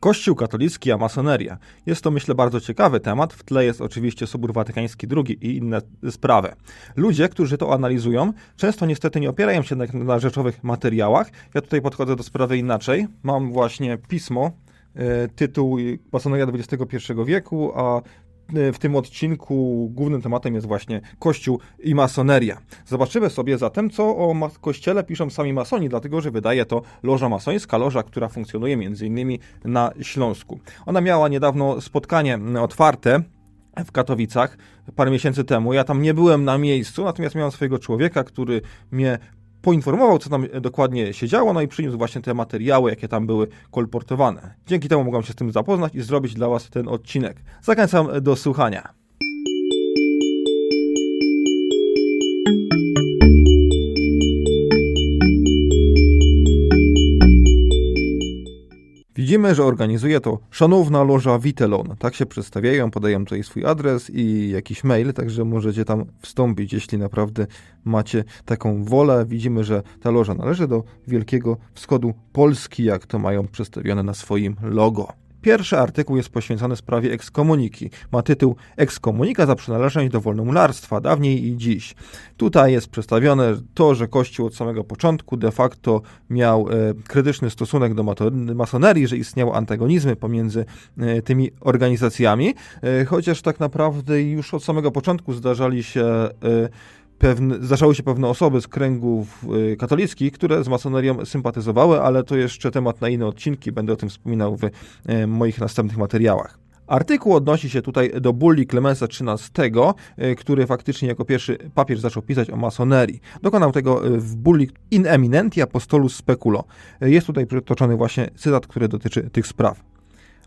Kościół katolicki a masoneria. Jest to myślę bardzo ciekawy temat. W tle jest oczywiście Sobór Watykański II i inne sprawy. Ludzie, którzy to analizują, często niestety nie opierają się na, na rzeczowych materiałach. Ja tutaj podchodzę do sprawy inaczej. Mam właśnie pismo, e, tytuł Masoneria XXI wieku, a w tym odcinku głównym tematem jest właśnie Kościół i masoneria. Zobaczymy sobie zatem, co o Kościele piszą sami masoni, dlatego że wydaje to loża masońska, loża, która funkcjonuje innymi na Śląsku. Ona miała niedawno spotkanie otwarte w Katowicach parę miesięcy temu. Ja tam nie byłem na miejscu, natomiast miałem swojego człowieka, który mnie poinformował, co tam dokładnie się działo, no i przyniósł właśnie te materiały, jakie tam były kolportowane. Dzięki temu mogłem się z tym zapoznać i zrobić dla Was ten odcinek. Zachęcam do słuchania. Widzimy, że organizuje to Szanowna Loża Witelon. Tak się przedstawiają, podają tutaj swój adres i jakiś mail, także możecie tam wstąpić, jeśli naprawdę macie taką wolę. Widzimy, że ta loża należy do Wielkiego Wschodu Polski, jak to mają przedstawione na swoim logo. Pierwszy artykuł jest poświęcony sprawie ekskomuniki. Ma tytuł Ekskomunika za przynależność do wolnomularstwa, dawniej i dziś. Tutaj jest przedstawione to, że Kościół od samego początku de facto miał e, krytyczny stosunek do masonerii, że istniały antagonizmy pomiędzy e, tymi organizacjami, e, chociaż tak naprawdę już od samego początku zdarzali się e, pewne, zdarzały się pewne osoby z kręgów y, katolickich, które z masonerią sympatyzowały, ale to jeszcze temat na inne odcinki, będę o tym wspominał w y, moich następnych materiałach. Artykuł odnosi się tutaj do bulli Klemensa XIII, y, który faktycznie jako pierwszy papież zaczął pisać o masonerii. Dokonał tego w bulli In Eminenti Apostolus Speculo. Jest tutaj przytoczony właśnie cytat, który dotyczy tych spraw.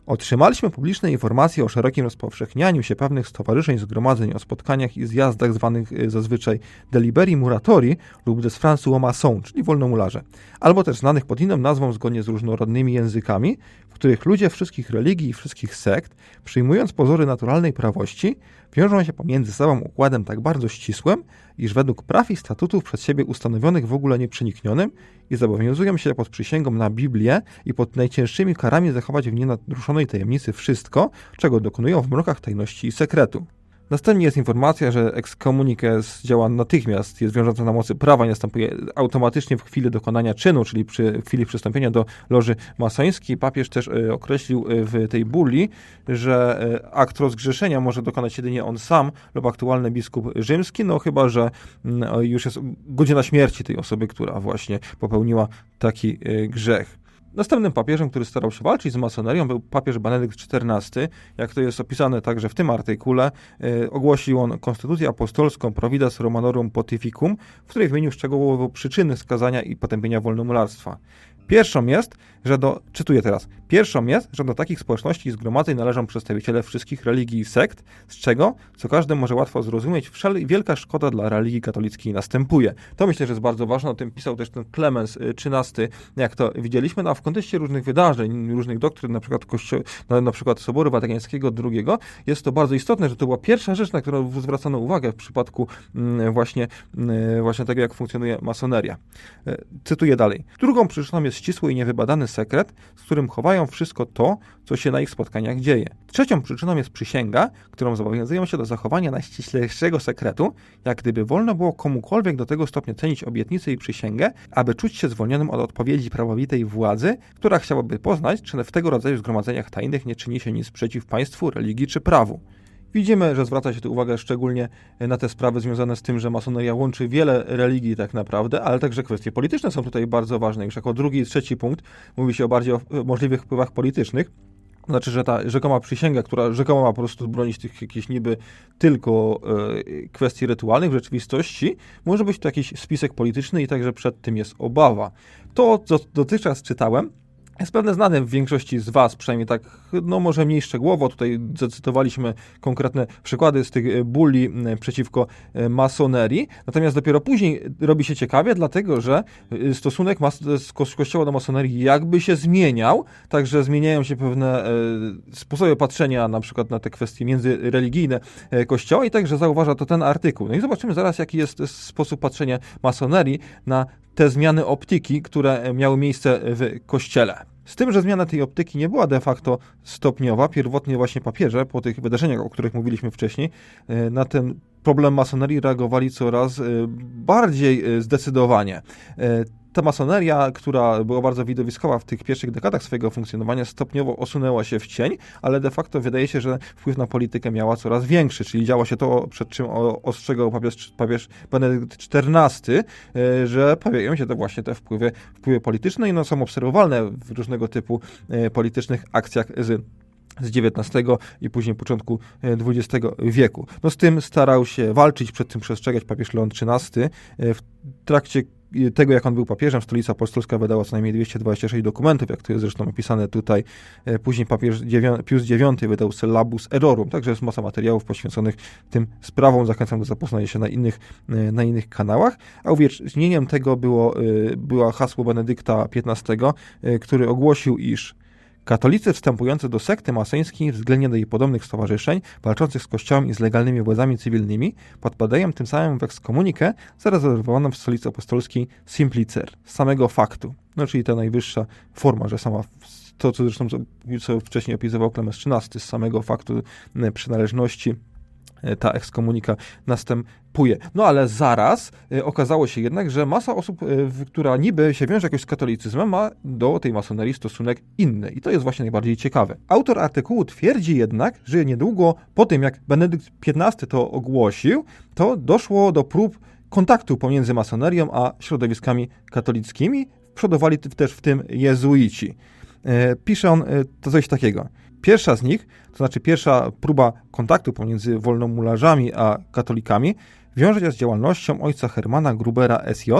Otrzymaliśmy publiczne informacje o szerokim rozpowszechnianiu się pewnych stowarzyszeń zgromadzeń, o spotkaniach i zjazdach zwanych y, zazwyczaj deliberi muratori lub des fransu maçon, czyli wolnomularze, albo też znanych pod inną nazwą zgodnie z różnorodnymi językami, w których ludzie wszystkich religii i wszystkich sekt, przyjmując pozory naturalnej prawości, wiążą się pomiędzy sobą układem tak bardzo ścisłym, iż według praw i statutów przez siebie ustanowionych w ogóle nieprzeniknionym i zobowiązują się pod przysięgą na Biblię i pod najcięższymi karami zachować w nienaruszonej tajemnicy wszystko, czego dokonują w mrokach tajności i sekretu. Następnie jest informacja, że ekskomunikę działa natychmiast, jest wiążąca na mocy prawa i następuje automatycznie w chwili dokonania czynu, czyli przy chwili przystąpienia do loży masońskiej. Papież też e, określił e, w tej bulli, że e, akt rozgrzeszenia może dokonać jedynie on sam lub aktualny biskup rzymski, no chyba, że mm, już jest godzina śmierci tej osoby, która właśnie popełniła taki grzech. Następnym papieżem, który starał się walczyć z masonerią, był papież Benedykt XIV. Jak to jest opisane także w tym artykule, yy, ogłosił on konstytucję apostolską Providas Romanorum Pontificum, w której wymienił szczegółowo przyczyny skazania i potępienia wolnomularstwa. Pierwszą jest, że do, czytuję teraz, pierwszą jest, że do takich społeczności i zgromadzeń należą przedstawiciele wszystkich religii i sekt, z czego, co każdy może łatwo zrozumieć, wielka szkoda dla religii katolickiej następuje. To myślę, że jest bardzo ważne, o tym pisał też ten Klemens XIII, jak to widzieliśmy, no a w kontekście różnych wydarzeń, różnych doktryn, na przykład, kościo- na, przykład Soboru Watykańskiego II, jest to bardzo istotne, że to była pierwsza rzecz, na którą zwracano uwagę w przypadku mm, właśnie, mm, właśnie tego, jak funkcjonuje masoneria. E, cytuję dalej. Drugą przyczyną jest ścisły i niewybadany sekret, z którym chowają wszystko to, co się na ich spotkaniach dzieje. Trzecią przyczyną jest przysięga, którą zobowiązują się do zachowania najściślejszego sekretu, jak gdyby wolno było komukolwiek do tego stopnia cenić obietnicę i przysięgę, aby czuć się zwolnionym od odpowiedzi prawowitej władzy, która chciałaby poznać, czy w tego rodzaju zgromadzeniach tajnych nie czyni się nic przeciw państwu, religii czy prawu. Widzimy, że zwraca się tu uwagę szczególnie na te sprawy związane z tym, że masoneria łączy wiele religii tak naprawdę, ale także kwestie polityczne są tutaj bardzo ważne. Już jako drugi i trzeci punkt mówi się o bardziej o możliwych wpływach politycznych. Znaczy, że ta rzekoma przysięga, która rzekomo ma po prostu bronić tych jakichś niby tylko e, kwestii rytualnych, w rzeczywistości może być to jakiś spisek polityczny i także przed tym jest obawa. To, co dotychczas czytałem, jest pewne znane w większości z Was, przynajmniej tak, no może mniej szczegółowo. Tutaj zacytowaliśmy konkretne przykłady z tych e, bulli przeciwko e, masonerii. Natomiast dopiero później robi się ciekawie, dlatego że e, stosunek kościoła do masonerii jakby się zmieniał, także zmieniają się pewne sposoby patrzenia na przykład na te kwestie międzyreligijne kościoła i także zauważa to ten artykuł. No i zobaczymy zaraz, jaki jest sposób patrzenia masonerii na te zmiany optyki, które miały miejsce w kościele. Z tym, że zmiana tej optyki nie była de facto stopniowa, pierwotnie właśnie papieże, po tych wydarzeniach, o których mówiliśmy wcześniej, e, na ten problem masonerii reagowali coraz e, bardziej e, zdecydowanie ta masoneria, która była bardzo widowiskowa w tych pierwszych dekadach swojego funkcjonowania, stopniowo osunęła się w cień, ale de facto wydaje się, że wpływ na politykę miała coraz większy, czyli działo się to, przed czym ostrzegał papież, papież Benedykt XIV, e, że pojawiają się to właśnie te wpływy, wpływy polityczne i no, są obserwowalne w różnego typu e, politycznych akcjach z z XIX i później początku XX e, wieku. No z tym starał się walczyć, przed tym przestrzegać papież Leon XIII. W trakcie tego, jak on był papieżem, stolica apostolska wydała co najmniej 226 dokumentów, jak to jest zresztą opisane tutaj. E, później papież Pius IX wydał Syllabus Errorum, także jest masa materiałów poświęconych tym sprawom. Zachęcam do zapoznania się na innych, e, na innych kanałach. A uwiecznieniem tego było, e, była hasło Benedykta XV, który ogłosił, iż Katolicy wstępujący do sekty masońskiej względnie do jej podobnych stowarzyszeń, walczących z kościołem i z legalnymi władzami cywilnymi, podpadają tym samym w ekskomunikę zarezerwowaną w stolicy apostolskiej Simplicer, z samego faktu. No czyli ta najwyższa forma, że sama to, co zresztą co wcześniej opisywał Klemens XIII, z samego faktu przynależności ta ekskomunika następuje. No ale zaraz y, okazało się jednak, że masa osób, y, która niby się wiąże jakoś z katolicyzmem, ma do tej masonerii stosunek inny. I to jest właśnie najbardziej ciekawe. Autor artykułu twierdzi jednak, że niedługo po tym, jak Benedykt XV to ogłosił, to doszło do prób kontaktu pomiędzy masonerią a środowiskami katolickimi. Przodowali też w tym jezuici. Pisze on coś takiego. Pierwsza z nich, to znaczy pierwsza próba kontaktu pomiędzy wolnomularzami a katolikami, wiąże się z działalnością ojca Hermana Grubera SJ,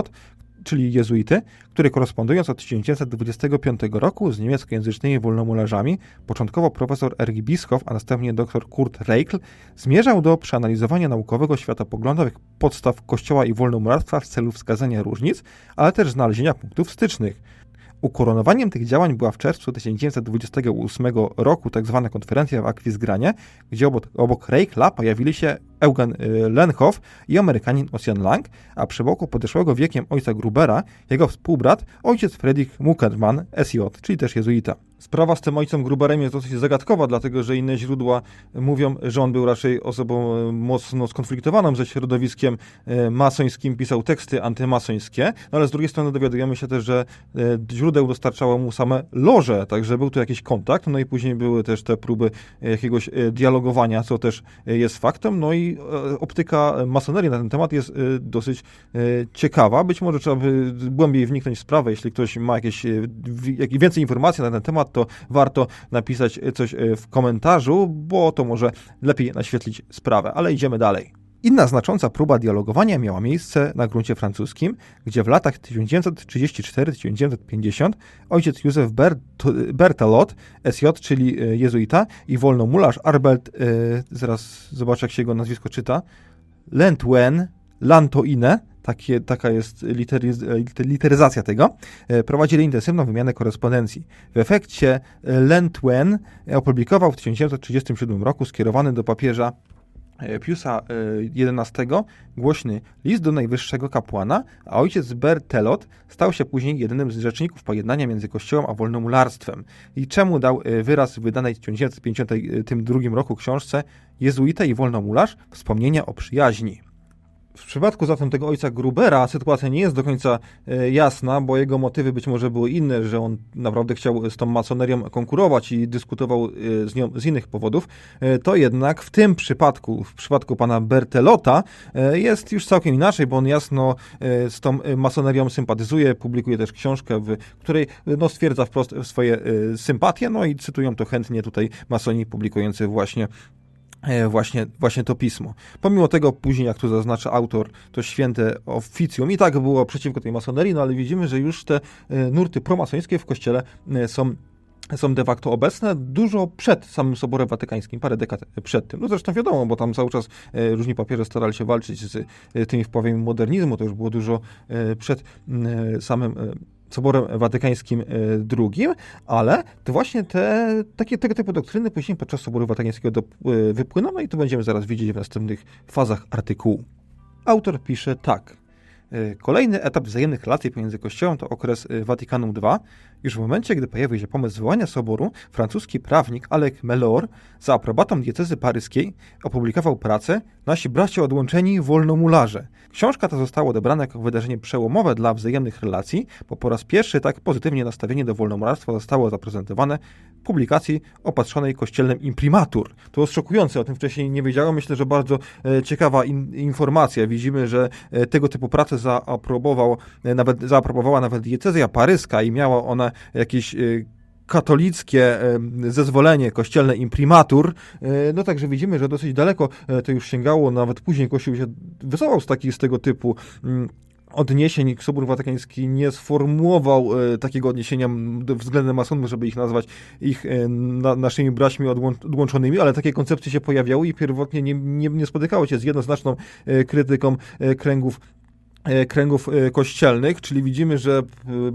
czyli jezuity, który korespondując od 1925 roku z niemieckojęzycznymi wolnomularzami, początkowo profesor Ergi Bischoff, a następnie dr Kurt Reikl, zmierzał do przeanalizowania naukowego światopoglądowych podstaw Kościoła i wolnomularstwa w celu wskazania różnic, ale też znalezienia punktów stycznych. Ukoronowaniem tych działań była w czerwcu 1928 roku tzw. Tak konferencja w Akwizgranie, gdzie obok, obok Reikla pojawili się Eugen y, Lenhoff i Amerykanin Ocean Lang, a przy boku podeszłego wiekiem ojca Grubera jego współbrat, ojciec Friedrich Muckermann, SJ, czyli też jezuita. Sprawa z tym ojcem Gruberem jest dosyć zagadkowa, dlatego że inne źródła mówią, że on był raczej osobą e, mocno skonfliktowaną ze środowiskiem e, masońskim, pisał teksty antymasońskie, no ale z drugiej strony dowiadujemy się też, że e, źródeł dostarczało mu same loże, także był tu jakiś kontakt, no i później były też te próby jakiegoś dialogowania, co też jest faktem, no i optyka masonerii na ten temat jest dosyć ciekawa. Być może trzeba by głębiej wniknąć w sprawę, jeśli ktoś ma jakieś więcej informacji na ten temat, to warto napisać coś e, w komentarzu, bo to może lepiej naświetlić sprawę. Ale idziemy dalej. Inna znacząca próba dialogowania miała miejsce na gruncie francuskim, gdzie w latach 1934-1950 ojciec Józef Bert Bertalot, SJ, czyli e, jezuita, i wolnomularz Arbelt, yy, zaraz zobaczę jak się jego nazwisko czyta, Lentwen Lantoine, takie, taka jest litery, literyzacja tego, e, prowadzili intensywną wymianę korespondencji. W efekcie e, Len Twen opublikował w 1937 roku skierowany do papieża e, Piusa XI głośny list do najwyższego kapłana, a ojciec Bertelot stał się później jednym z rzeczników pojednania między Kościołem a wolnomularstwem. I czemu dał wyraz w wydanej w 1952 roku książce Jezuita i wolnomularz wspomnienia o przyjaźni. W przypadku zatem tego ojca Grubera sytuacja nie jest do końca e, jasna, bo jego motywy być może były inne, że on naprawdę chciał z tą masonerią konkurować i dyskutował e, z nią z innych powodów. E, to jednak w tym przypadku, w przypadku pana Bertelota jest już całkiem inaczej, bo on jasno z tą masonerią sympatyzuje, publikuje też książkę, w której no, stwierdza wprost swoje sympatie, no i cytują to chętnie tutaj masoni publikujący właśnie właśnie, właśnie to pismo. Pomimo tego później, jak tu zaznacza autor, to święte oficjum i tak było przeciwko tej masonerii, no ale widzimy, że już te e, nurty promasońskie w kościele e, są są de facto obecne dużo przed samym Soborem Watykańskim, parę dekad przed tym. No zresztą wiadomo, bo tam cały czas różni papieże starali się walczyć z tymi wpływami modernizmu, to już było dużo przed samym Soborem Watykańskim II, e, ale to właśnie te, takie, tego typu doktryny później podczas Soboru Watykańskiego do, e, wypłyną, no i to będziemy zaraz widzieć w następnych fazach artykułu. Autor pisze tak. E, Kolejny etap wzajemnych relacji pomiędzy Kościołem to okres Watykanum II. Już w momencie, gdy pojawił się pomysł zwołania soboru, francuski prawnik Alec Melor za aprobatą diecezy paryskiej opublikował pracę Nasi bracia odłączeni wolnomularze. Książka ta została odebrana jako wydarzenie przełomowe dla wzajemnych relacji, bo po raz pierwszy tak pozytywnie nastawienie do wolnomularstwa zostało zaprezentowane w publikacji opatrzonej kościelnym imprimatur. To jest szokujące, o tym wcześniej nie wiedziałem. Myślę, że bardzo e, ciekawa in, informacja. Widzimy, że e, tego typu pracę zaaprobował, e, nawet, zaaprobowała nawet diecezja paryska i miała ona jakieś e, katolickie e, zezwolenie kościelne imprimatur, e, no także widzimy, że dosyć daleko to już sięgało, nawet później Kościół się wycofał z, z tego typu mm, odniesień. Sobór Watykański nie sformułował takiego odniesienia względem masonów, żeby ich nazwać ich na, naszymi braćmi odłą- odłączonymi, ale takie koncepcje się pojawiały i pierwotnie nie, nie, nie spotykały się z jednoznaczną krytyką kręgów kręgów e, kościelnych, czyli widzimy, że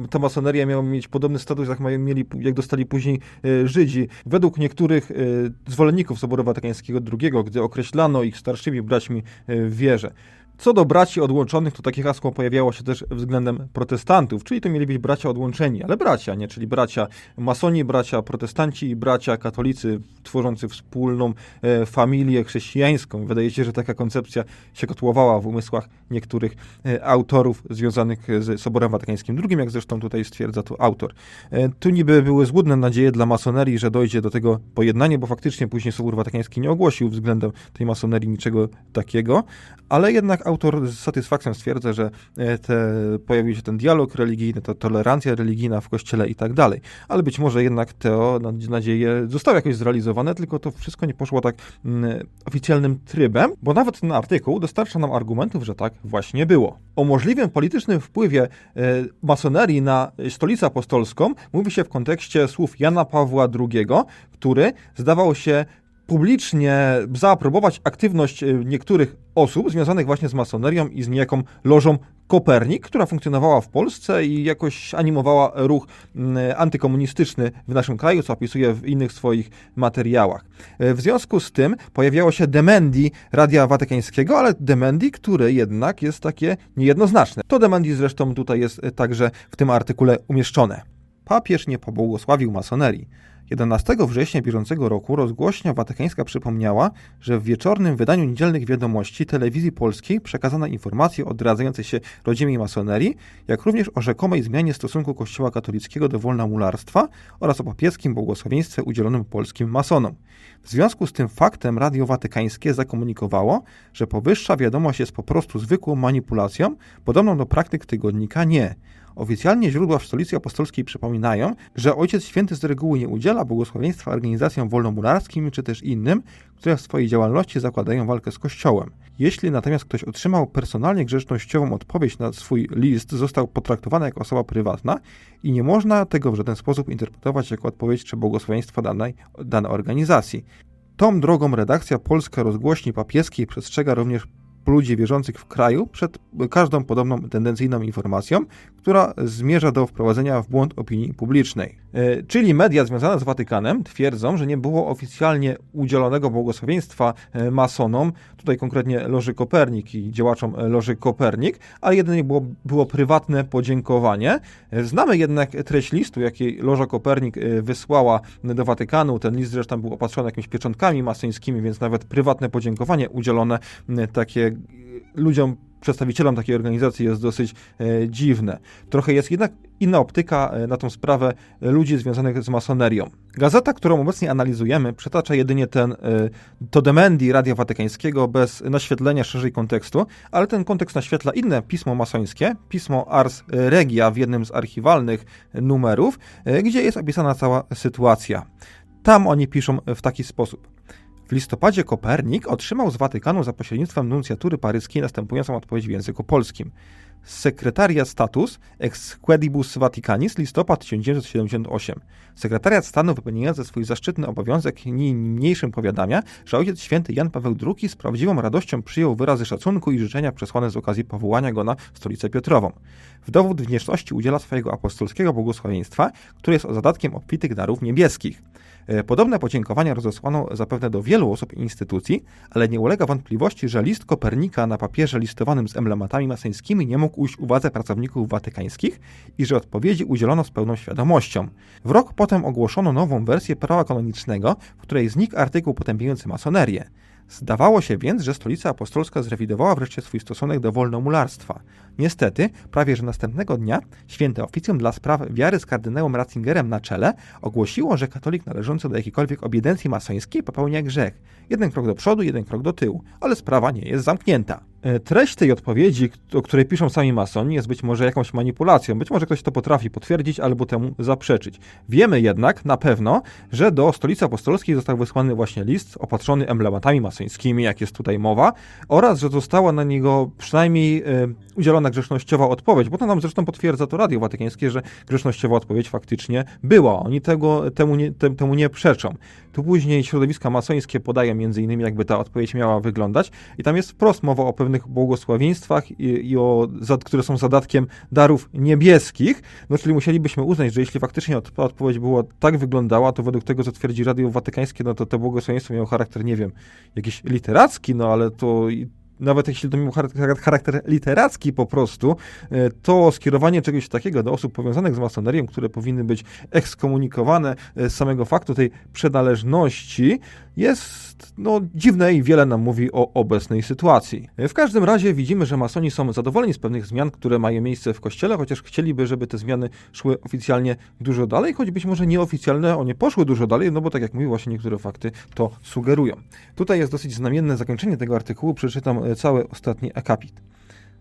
e, ta masoneria miała mieć podobny status, jak, mieli, jak dostali później e, Żydzi. Według niektórych e, zwolenników Soboru Watykańskiego II, gdy określano ich starszymi braćmi e, w wierze. Co do braci odłączonych, to takie hasło pojawiało się też względem protestantów, czyli to mieli być bracia odłączeni, ale bracia, nie? Czyli bracia masoni, bracia protestanci i bracia katolicy tworzący wspólną e, familię chrześcijańską. Wydaje się, że taka koncepcja się kotłowała w umysłach niektórych e, autorów związanych z Soborem Watykańskim II, jak zresztą tutaj stwierdza tu autor. E, tu niby były złudne nadzieje dla masonerii, że dojdzie do tego pojednania, bo faktycznie później Sobór Watykański nie ogłosił względem tej masonerii niczego takiego, ale jednak autor z satysfakcją stwierdza, że e, te, pojawił się ten dialog religijny, ta tolerancja religijna w kościele i tak dalej. Ale być może jednak te nadzieje zostały jakoś zrealizowane, tylko to wszystko nie poszło tak mm, oficjalnym trybem, bo nawet ten artykuł dostarcza nam argumentów, że tak właśnie było. O możliwym politycznym wpływie e, masonerii na stolicę apostolską mówi się w kontekście słów Jana Pawła II, który zdawał się publicznie zaaprobować aktywność e, niektórych osób związanych właśnie z masonerią i z niejaką lożą Kopernik, która funkcjonowała w Polsce i jakoś animowała ruch mm, antykomunistyczny w naszym kraju, co opisuje w innych swoich materiałach. E, W związku z tym pojawiało się demendi Radia Watykańskiego, ale demendi, które jednak jest takie niejednoznaczne. To demendi zresztą tutaj jest e, także w tym artykule umieszczone. Papież nie pobłogosławił masonerii. 11 września bieżącego roku rozgłośnia watykańska przypomniała, że w wieczornym wydaniu niedzielnych wiadomości telewizji polskiej przekazano informacje o odradzającej się rodzimej masonerii, jak również o rzekomej zmianie stosunku Kościoła katolickiego do wolnomularstwa oraz o papieskim błogosławieństwie udzielonym polskim masonom. W związku z tym faktem Radio Watykańskie zakomunikowało, że powyższa wiadomość jest po prostu zwykłą manipulacją, podobną do praktyk tygodnika nie. Oficjalnie źródła w stolicy apostolskiej przypominają, że Ojciec Święty z reguły nie udziela błogosławieństwa organizacjom wolnomularskim czy też innym, które w swojej działalności zakładają walkę z Kościołem. Jeśli natomiast ktoś otrzymał personalnie grzecznościową odpowiedź na swój list, został potraktowany jako osoba prywatna i nie można tego w żaden sposób interpretować jako odpowiedź czy błogosławieństwo danej, danej organizacji. Tą drogą redakcja polska rozgłośni papieskiej przestrzega również ludzi wierzących w kraju przed każdą podobną tendencyjną informacją, która zmierza do wprowadzenia w błąd opinii publicznej. E, Czyli media związane z Watykanem twierdzą, że nie było oficjalnie udzielonego błogosławieństwa e, masonom, tutaj konkretnie Loży Kopernik i działaczom Loży Kopernik, ale jedynie było, było prywatne podziękowanie. E, Znamy jednak treść listu, jaki Loża Kopernik wysłała do Watykanu. Ten list zresztą był opatrzony jakimiś pieczątkami masońskimi, więc nawet prywatne podziękowanie udzielone takie ludziom, przedstawicielom takiej organizacji jest dosyć e, dziwne. Trochę jest jednak inna optyka e, na tą sprawę e, ludzi związanych z masonerią. Gazeta, którą obecnie analizujemy, przytacza jedynie ten, to demendi Radia Watykańskiego bez naświetlenia szerzej kontekstu, ale ten kontekst naświetla inne pismo masońskie, pismo Ars Regia w jednym z archiwalnych numerów, gdzie jest opisana cała sytuacja. Tam oni piszą w taki sposób. W listopadzie Kopernik otrzymał z Watykanu za pośrednictwem nuncjatury paryskiej następującą odpowiedź w języku polskim. Sekretariat Status Exquedibus Vaticanis listopad 1978. Sekretariat Stanu wypełniający swój zaszczytny obowiązek niniejszym powiadamia, że Ojciec Święty Jan Paweł II z prawdziwą radością przyjął wyrazy szacunku i życzenia przesłane z okazji powołania go na stolicę Piotrową. W dowód wdzięczności udziela swojego apostolskiego błogosławieństwa, które jest zadatkiem obfitych darów niebieskich. E, Podobne podziękowania rozesłano zapewne do wielu osób i instytucji, ale nie ulega wątpliwości, że list Kopernika na papierze listowanym z emblematami masońskimi nie mógł ujść uwadze pracowników watykańskich i że odpowiedzi udzielono z pełną świadomością. W rok potem ogłoszono nową wersję prawa kanonicznego, w której znikł artykuł potępiający masonerię. Zdawało się więc, że stolica apostolska zrewidowała wreszcie swój stosunek do wolnomularstwa. Niestety, prawie że następnego dnia święte oficjum dla spraw wiary z kardynałem Ratzingerem na czele ogłosiło, że katolik należący do jakiejkolwiek obiedencji masońskiej popełnia grzech. Jeden krok do przodu, jeden krok do tyłu, ale sprawa nie jest zamknięta. E, Treść tej odpowiedzi, o której piszą sami masoni, jest być może jakąś manipulacją. Być może ktoś to potrafi potwierdzić albo temu zaprzeczyć. Wiemy jednak na pewno, że do stolicy apostolskiej został wysłany właśnie list opatrzony emblematami masońskimi, jak jest tutaj mowa, oraz że została na niego przynajmniej e, udzielona grzecznościowa odpowiedź, bo to nam zresztą potwierdza to Radio Watykańskie, że grzecznościowa odpowiedź faktycznie była. Oni tego, temu, nie, tem, temu nie przeczą. Tu później środowiska masońskie podają między innymi, jakby ta odpowiedź miała wyglądać i tam jest wprost mowa o pewnych błogosławieństwach i, i o, za, które są zadatkiem darów niebieskich, no czyli musielibyśmy uznać, że jeśli faktycznie od, odpowiedź była tak wyglądała, to według tego, co twierdzi Radio Watykańskie, no to to błogosławieństwo miało charakter, nie wiem, jakiś literacki, no ale to nawet jeśli to miał charakter, literacki po prostu, e, to skierowanie czegoś takiego do osób powiązanych z masonerią, które powinny być ekskomunikowane e, z samego faktu tej przynależności, jest no, dziwne i wiele nam mówi o obecnej sytuacji. E, W każdym razie widzimy, że masoni są zadowoleni z pewnych zmian, które mają miejsce w kościele, chociaż chcieliby, żeby te zmiany szły oficjalnie dużo dalej, choć być może nieoficjalne one poszły dużo dalej, no bo tak jak mówię, właśnie niektóre fakty to sugerują. Tutaj jest dosyć znamienne zakończenie tego artykułu, przeczytam e, cały ostatni akapit.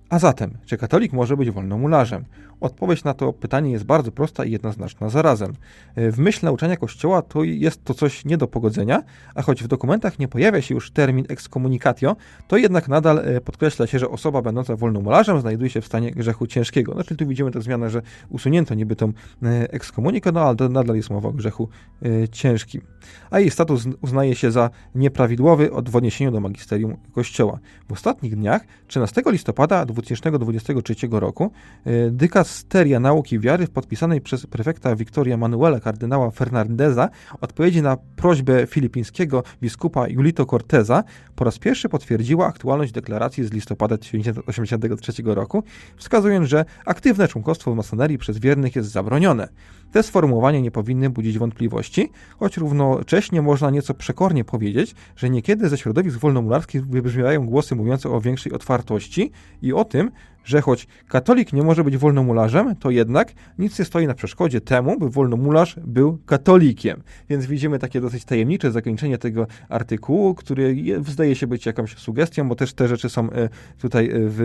A zatem, czy katolik może być wolnomularzem? Odpowiedź na to pytanie jest bardzo prosta i jednoznaczna zarazem. W myśl nauczania Kościoła to jest to coś nie do pogodzenia, a choć w dokumentach nie pojawia się już termin excommunicatio, to jednak nadal e, podkreśla się, że osoba będąca wolnomularzem znajduje się w stanie grzechu ciężkiego. Znaczy tu widzimy tę zmianę, że usunięto niby tą e, ekskomunikę, no ale nadal jest mowa o grzechu e, ciężkim. A jej status uznaje się za nieprawidłowy od w odniesieniu do magisterium Kościoła. W ostatnich dniach, 13 listopada 2023 roku, e, dykasteria nauki wiary podpisanej przez prefekta Wiktoria Manuela kardynała Fernandeza odpowiedzi na prośbę filipińskiego biskupa Julito Corteza po raz pierwszy potwierdziła aktualność deklaracji z listopada 1983 roku, wskazując, że aktywne członkostwo w masonerii przez wiernych jest zabronione. Te sformułowania nie powinny budzić wątpliwości, choć równocześnie można nieco przekornie powiedzieć, że niekiedy ze środowisk wolnomularskich wybrzmiewają głosy mówiące o większej otwartości i o tym, że choć katolik nie może być wolnomularzem, to jednak nic nie stoi na przeszkodzie temu, by wolnomularz był katolikiem. Więc widzimy takie dosyć tajemnicze zakończenie tego artykułu, który je- zdaje się być jakąś sugestią, bo też te rzeczy są e, tutaj e, w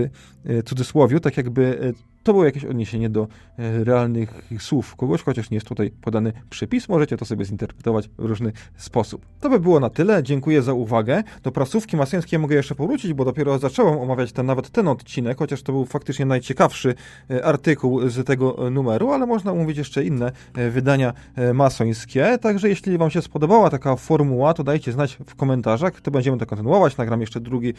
e, cudzysłowiu, tak jakby to było jakieś odniesienie do realnych słów kogoś, chociaż nie jest tutaj podany przepis. Możecie to sobie zinterpretować w różny sposób. To by było na tyle. Dziękuję za uwagę. Do prasówki masońskiej mogę jeszcze powrócić, bo dopiero zacząłem omawiać ten, nawet ten odcinek, chociaż to był faktycznie najciekawszy e, artykuł z tego e, numeru, ale można omówić jeszcze inne e, wydania masońskie. Także jeśli Wam się spodobała taka formuła, to dajcie znać w komentarzach. To będziemy to kontynuować. Nagram jeszcze drugi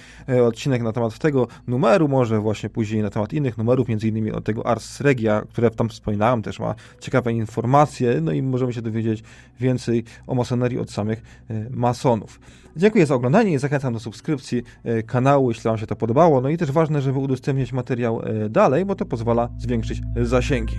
odcinek na temat tego numeru, może właśnie później na temat innych numerów, między innymi od tego Ars Regia, które tam wspominałem, też ma ciekawe informacje, no i możemy się dowiedzieć więcej o masonerii od samych masonów. Dziękuję za oglądanie i zachęcam do subskrypcji kanału, jeśli Wam się to podobało. No i też ważne, żeby udostępniać materiał e, dalej, bo to pozwala zwiększyć zasięgi.